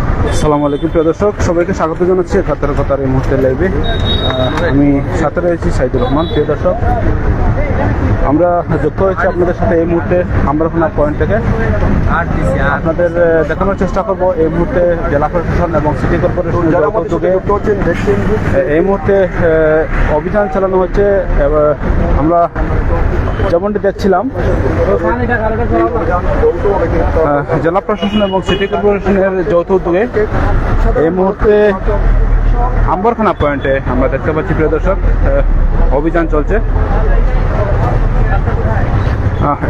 আসসালামু আলাইকুম, প্রিয় দর্শক। সবাইকে স্বাগত জানাচ্ছি একাত্তর কথার এই মুহূর্তে লাইভে আমি সাথে রয়েছি সাইদুর রহমান, প্রিয় দর্শক। আমরা যুক্ত হয়েছি আপনাদের সাথে এই মুহূর্তে আমরাখানা পয়েন্ট থেকে। আপনাদের দেখানোর চেষ্টা করব এই মুহূর্তে জেলা প্রশাসন এবং সিটি কর্পোরেশন উদ্যোগে। এই মুহূর্তে অভিযান চালানো হচ্ছে। আমরা যেমনটি দেখছিলাম জেলা প্রশাসন এবং সিটি কর্পোরেশনের যৌথ উদ্যোগে এই মুহূর্তে আম্বরখানা পয়েন্টে আমরা দেখতে পাচ্ছি প্রিয় দর্শক অভিযান চলছে।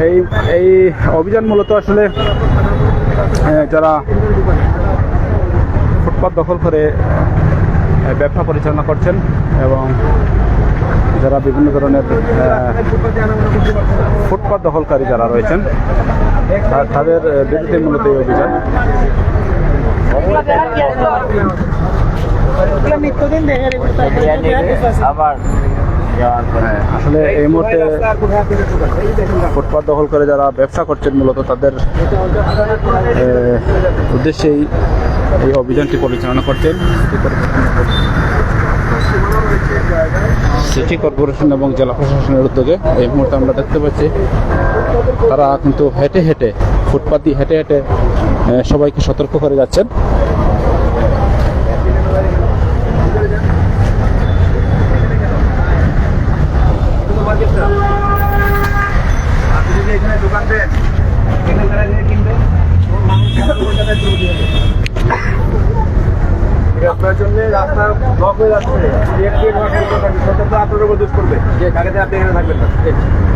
এই এই অভিযান মূলত আসলে যারা ফুটপাত দখল করে ব্যবসা পরিচালনা করছেন এবং যারা বিভিন্ন ধরনের ফুটপাত দখলকারী যারা রয়েছেন তাদের বিরুদ্ধে মূলত এই অভিযান। আবার আসলে এই মুহূর্তে ফুটপাত দখল করে যারা ব্যবসা করছেন মূলত তাদের উদ্দেশ্যেই এই অভিযানটি পরিচালনা করছেন সিটি কর্পোরেশন। এবং জেলা প্রশাসনের উদ্যোগে এই মুহূর্তে আমরা দেখতে পাচ্ছি, তারা কিন্তু হেঁটে হেঁটে ফুটপাত হেঁটে হেঁটে সবাইকে সতর্ক করে যাচ্ছেন আপনি যদি এখানে দোকান দেন এখানে তারা এসে কিনবে মানুষ আপনার জন্য রাস্তা ব্লক হয়ে যাচ্ছে। সরকার তো আপনার উপর করবে। কালকে আপনি এখানে থাকবেন না।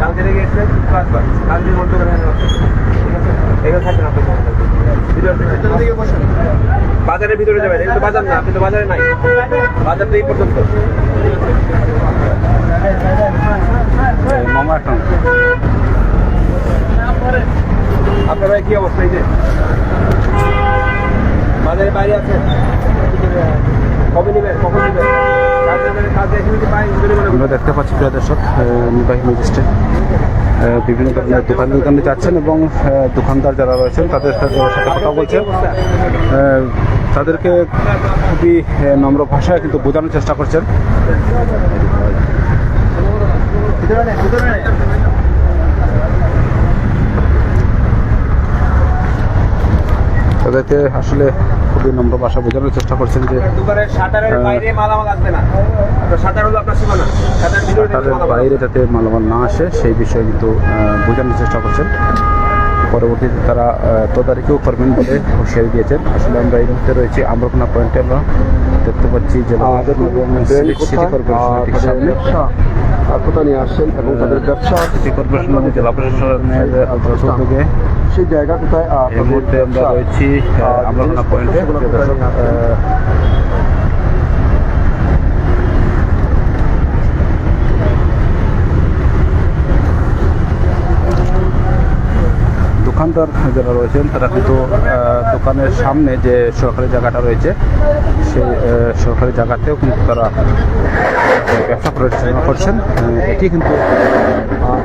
কালকে থেকে এসে আসবেন কালকে বন্ধ করে এখানে থাকবেন আপনি বাজারের ভিতরে যাবেন এটা তো বাজার না আপনি তো বাজারে নাই। বাজার তো এই পর্যন্ত। মামা আপনারা কি অবস্থা এই যে? বাজারে বাইরে আছেন আমরা দেখতে পাচ্ছি প্রিয় দর্শক নির্বাহী ম্যাজিস্ট্রেট বিভিন্ন ধরনের দোকান দোকানে যাচ্ছেন এবং দোকানদার যারা রয়েছেন তাদের সাথে কথা বলছেন আহ, তাদেরকে খুবই নম্র ভাষায় কিন্তু বোঝানোর চেষ্টা করছেন। তাদেরকে আসলে খুবই নম্র ভাষা বোঝানোর চেষ্টা করছেন যে সাঁতারের শাটারের বাইরে যাতে মালামাল না আসে সেই বিষয়ে কিন্তু আহ, বোঝানোর চেষ্টা করছেন। পরবর্তীতে তারা তদারকিও করবেন বলে হুঁশিয়ারি দিয়েছেন। আসলে আমরা এই মুহূর্তে রয়েছি আম্রকোনা পয়েন্টে। আমরা দেখতে পাচ্ছি সিটি সামনে। কোথা নিয়ে আসছেন এবং তাদের ব্যবসা সিটি কর্পোরেশন এবং জেলা প্রশাসনের উদ্যোগে সেই জায়গা কোথায়? এই মুহূর্তে আমরা রয়েছি পয়েন্টে সেগুলো প্রিয় কোথায় দর্শক, নিয়ে আসছেন? আহ, দোকানদার যারা রয়েছেন। তারা কিন্তু দোকানের সামনে যে সরকারি জায়গাটা রয়েছে, সেই সরকারি জায়গাতেও কিন্তু তারা ব্যবসা পরিচালনা করছেন। এটি কিন্তু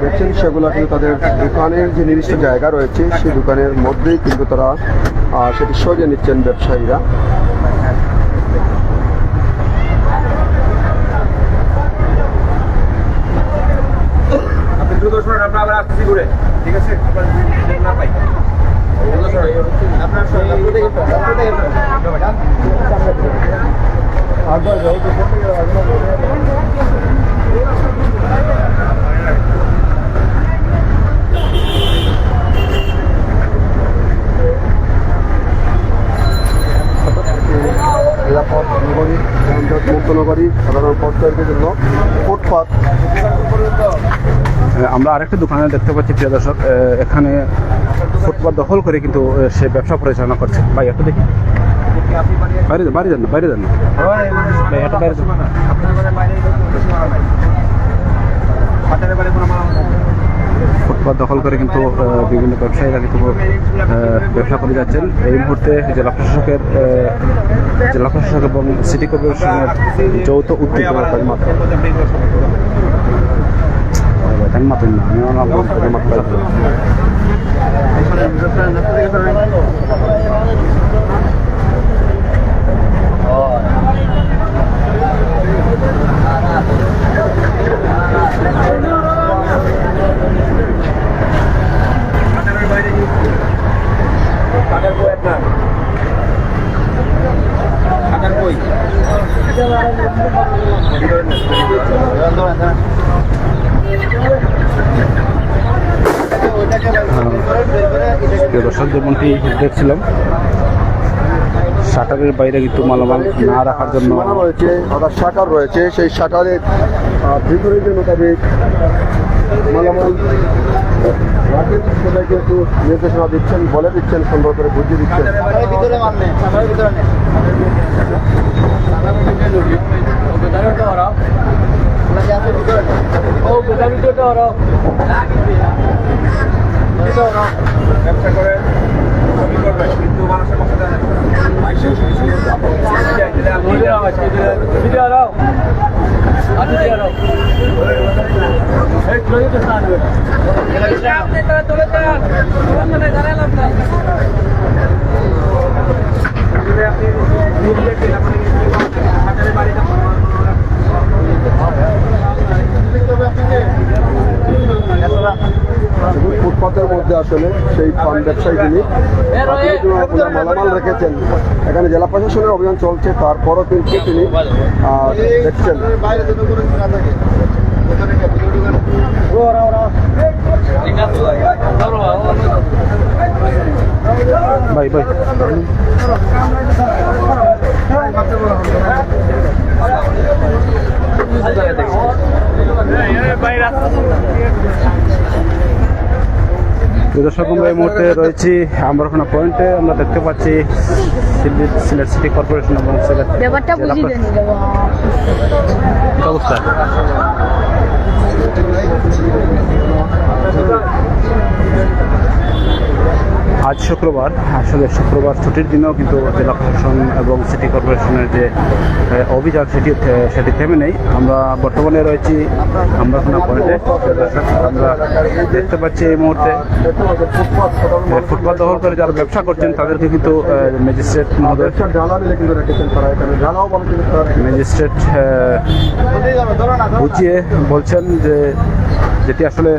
দেখছেন সেগুলো কিন্তু তাদের দোকানের যে নির্দিষ্ট জায়গা রয়েছে, সেই দোকানের মধ্যেই কিন্তু তারা সেটি সরিয়ে নিচ্ছেন ব্যবসায়ীরা। আপনি দ্রুত আবার আসতেছি ঘুরে ঠিক আছে আপনার যদি না পাই দ্রুত শুনুন। আপনার নিরাপদ আরেকটা দোকানে দেখতে পাচ্ছি, প্রিয় দর্শক এখানে ফুটপাত দখল করে কিন্তু সে ব্যবসা পরিচালনা করছে। ভাই, একটু দেখি। বাইরে বাইরে যান বাইরে যান। ফুটপাত দখল করে কিন্তু বিভিন্ন ব্যবসায়ীরা কিন্তু ব্যবসা করে যাচ্ছেন। এই মুহূর্তে জেলা প্রশাসকের জেলা প্রশাসক এবং সিটি কর্পোরেশনের যৌথ উদ্যোগ তাই মাত্র না আমি আমার মাত্র প্রিয় দর্শক যেমনটি দেখছিলাম শাটারের বাইরে কিন্তু মালামাল না রাখার জন্য রয়েছে অর্থাৎ শাটার রয়েছে সেই শাটারের আহ, ভিতরে যে মোতাবেক মালামাল নির্দেশনা দিচ্ছেন বলে দিচ্ছেন সুন্দর করে বুঝিয়ে দিচ্ছেন। ভিতরে মানবে ভিতরে নেই। ব্যবসা করে ছবি করবে কিন্তু মানুষের কথা জানে ফুটপাতের মধ্যে আসলে সেই পান ব্যবসায়ী তিনি ওনার মালামাল রেখেছেন। এখানে জেলা প্রশাসনের অভিযান চলছে তারপরও কিন্তু তিনি দেখছেন বাইরে যেন কোনো কিছু না থাকে ভাই ভাই প্রিয় দর্শক আমরা এই মুহূর্তে রয়েছি আম্বরখানা পয়েন্টে আমরা দেখতে পাচ্ছি সিলেট সিটি কর্পোরেশন এবং সিলেট অবস্থা Thank বুঝিয়ে প্র- দেন কি অবস্থা আজ শুক্রবার আসলে শুক্রবার ছুটির দিনেও কিন্তু জেলা প্রশাসন এবং সিটি কর্পোরেশনের যে অভিযান সেটি সেটি থেমে নেই। আমরা বর্তমানে রয়েছি, আমরা পয়েন্টে আমরা দেখতে পাচ্ছি এই মুহূর্তে ফুটবল দখল করে যারা ব্যবসা করছেন, তাদেরকে কিন্তু ম্যাজিস্ট্রেট মহোদয়, ম্যাজিস্ট্রেট বুঝিয়ে বলছেন যে যেটি আসলে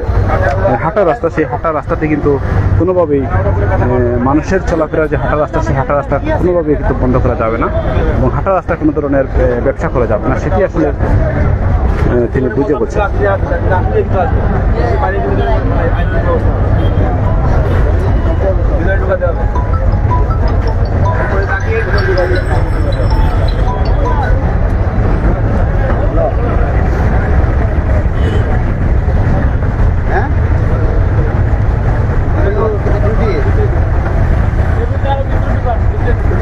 হাঁটা রাস্তা, সেই হাঁটা রাস্তাতে কিন্তু কোনোভাবেই মানুষের চলাফেরা, যে হাঁটা রাস্তা, সেই হাঁটা রাস্তা কোনোভাবেই কিন্তু বন্ধ করা যাবে না এবং হাঁটা রাস্তায় কোনো ধরনের ব্যবসা করা যাবে না। সেটি আসলে তিনি বুঝে বলছেন।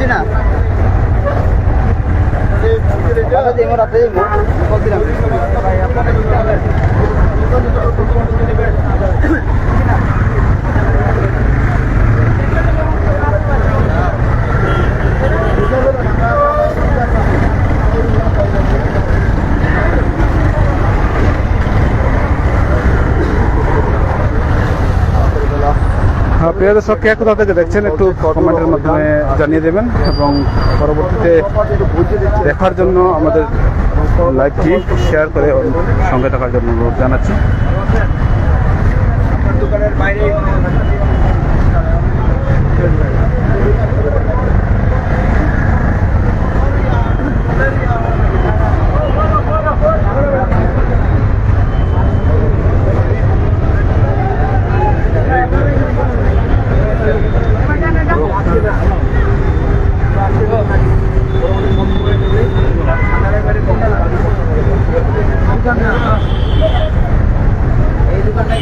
বুঝছি না রাতে প্রিয় দর্শক কে কোথা দেখছেন, একটু কমেন্টের মাধ্যমে জানিয়ে দেবেন এবং পরবর্তীতে দেখার জন্য আমাদের লাইভটি শেয়ার করে সঙ্গে থাকার জন্য জানাচ্ছি। দোকানের বাইরে এই দোকানটা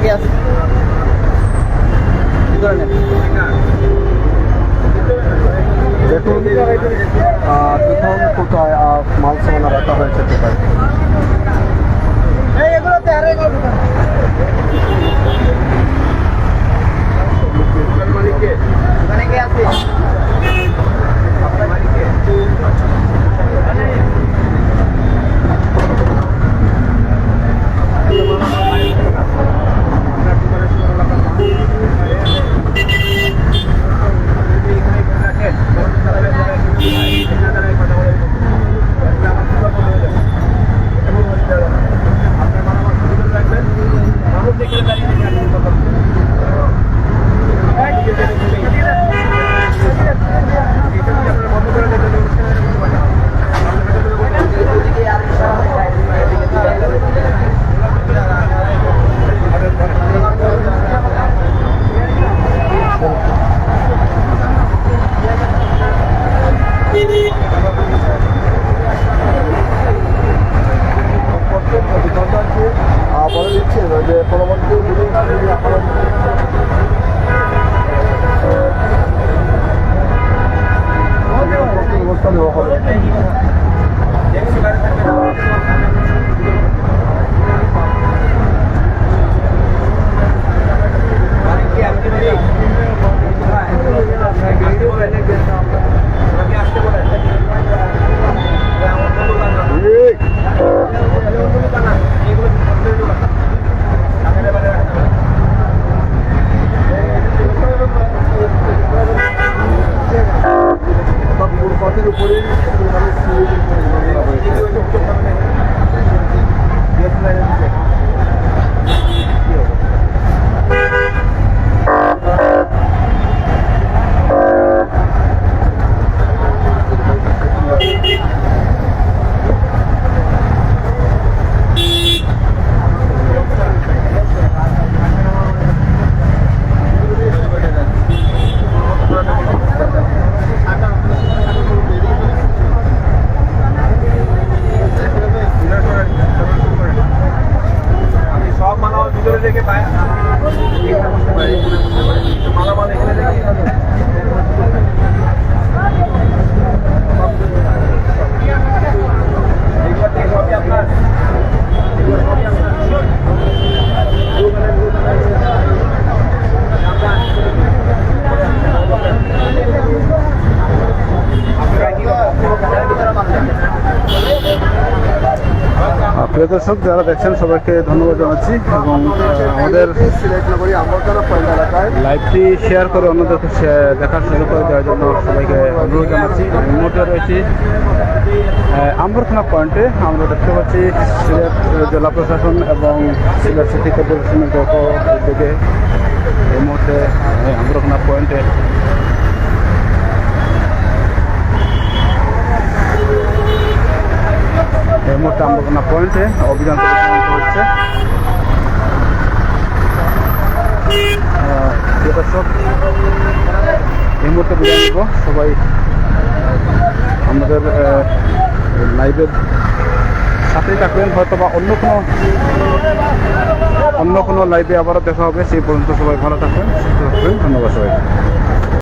কি আছে আছে কি ধরনের দেখুন কোথায় আহ, মাল সামানা রাখা হয়েছে কোথায় কে আছে? 看着。প্রিয় দর্শক, যারা দেখছেন, সবাইকে ধন্যবাদ জানাচ্ছি এবং আমাদের লাইভটি শেয়ার করে অন্যদেরকে দেখার সুযোগ করে দেওয়ার জন্য সবাইকে অনুরোধ জানাচ্ছি। আমি মুহূর্তে রয়েছি আম্বরখানা পয়েন্টে। আমরা দেখতে পাচ্ছি সিলেট জেলা প্রশাসন এবং সিলেট সিটি কর্পোরেশনের যত উদ্যোগে এই মুহূর্তে আম্বরখানা পয়েন্টে মুহূর্তে আম্বরখানা পয়েন্টে অভিযান পরিচালনা হচ্ছে এই মুহূর্তে বিদায় নিব। সবাই আমাদের লাইভের সাথেই থাকবেন। হয়তো বা অন্য কোনো অন্য কোনো লাইভে আবারও দেখা হবে। সেই পর্যন্ত সবাই ভালো থাকবেন, সুস্থ থাকবেন। ধন্যবাদ সবাই